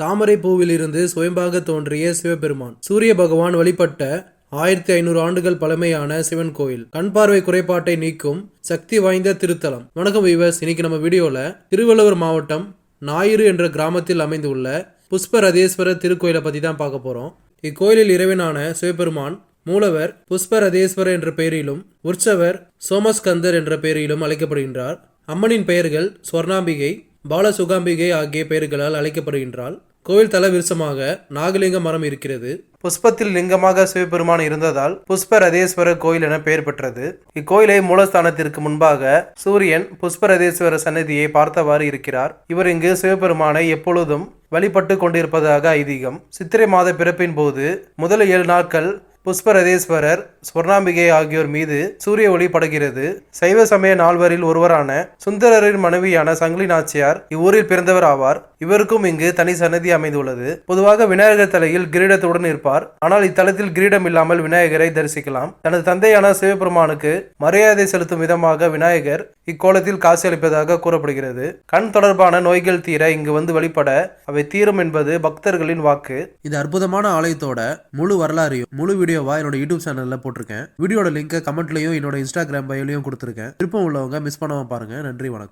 தாமரை பூவிலிருந்து சுயம்பாக தோன்றிய சிவபெருமான். சூரிய பகவான் வழிபட்ட ஆயிரத்தி ஐநூறு ஆண்டுகள் பழமையான சிவன் கோயில். கண் பார்வை குறைபாட்டை நீக்கும் சக்தி வாய்ந்த திருத்தலம். வணக்கம் வீவர்ஸ் இன்னைக்கு நம்ம வீடியோல திருவள்ளுவர் மாவட்டம் ஞாயிறு என்ற கிராமத்தில் அமைந்துள்ள புஷ்பரதேஸ்வரர் திருக்கோயிலை பத்தி தான் பார்க்க போறோம். இக்கோயிலில் இறைவனான சிவபெருமான் மூலவர் புஷ்பரதேஸ்வரர் என்ற பெயரிலும் உற்சவர் சோமஸ்கந்தர் என்ற பெயரிலும் அழைக்கப்படுகின்றார். அம்மனின் பெயர்கள் ஸ்வர்ணாம்பிகை பாலசுகாம்பிகை ஆகிய பெயர்களால் அழைக்கப்படுகின்றாள் கோவில் தல விருசமாக நாகலிங்க மரம் இருக்கிறது. புஷ்பத்தில் லிங்கமாக சிவபெருமான் இருந்ததால் புஷ்பரதேஸ்வரர் கோயில் என பெயர் பெற்றது. இக்கோயிலை மூலஸ்தானத்திற்கு முன்பாக சூரியன் புஷ்பரதேஸ்வரர் சன்னதியை பார்த்தவாறு இருக்கிறார். இவர் இங்கு சிவபெருமானை எப்பொழுதும் வழிபட்டு கொண்டிருப்பதாக ஐதீகம். சித்திரை மாத பிறப்பின் போது முதல் ஏழு நாட்கள் புஷ்பரதேஸ்வரர் ஸ்வர்ணாம்பிகை ஆகியோர் மீது சூரிய ஒளி படுகிறது சைவ சமய நால்வரில் ஒருவரான சுந்தரரின் மனைவியான சங்கிலி நாச்சியார் இவ்வூரில் பிறந்தவர் ஆவார். இவருக்கும் இங்கு தனி சன்னதி அமைந்துள்ளது. பொதுவாக விநாயகர் தலையில் கிரீடத்துடன் இருப்பார் ஆனால் இத்தலத்தில் கிரீடம் இல்லாமல் விநாயகரை தரிசிக்கலாம். தனது தந்தையான சிவபெருமானுக்கு மரியாதை செலுத்தும் விதமாக விநாயகர் இக்கோலத்தில் காசி அளிப்பதாக கூறப்படுகிறது. கண் தொடர்பான நோய்கள் தீர இங்கு வந்து வழிபட அவை தீரும் என்பது பக்தர்களின் வாக்கு. இது அற்புதமான ஆலயத்தோட முழு வரலாறையும் முழு வீடியோவா என்னோட யூடியூப் சேனல்ல போட்டிருக்கேன். வீடியோட லிங்க் கமெண்ட்லயும் என்னோட இன்ஸ்டாகிராம் பயோலையும் கொடுத்துருக்கேன். விருப்பம் உள்ளவங்க மிஸ் பண்ணாம பாருங்க. நன்றி வணக்கம்.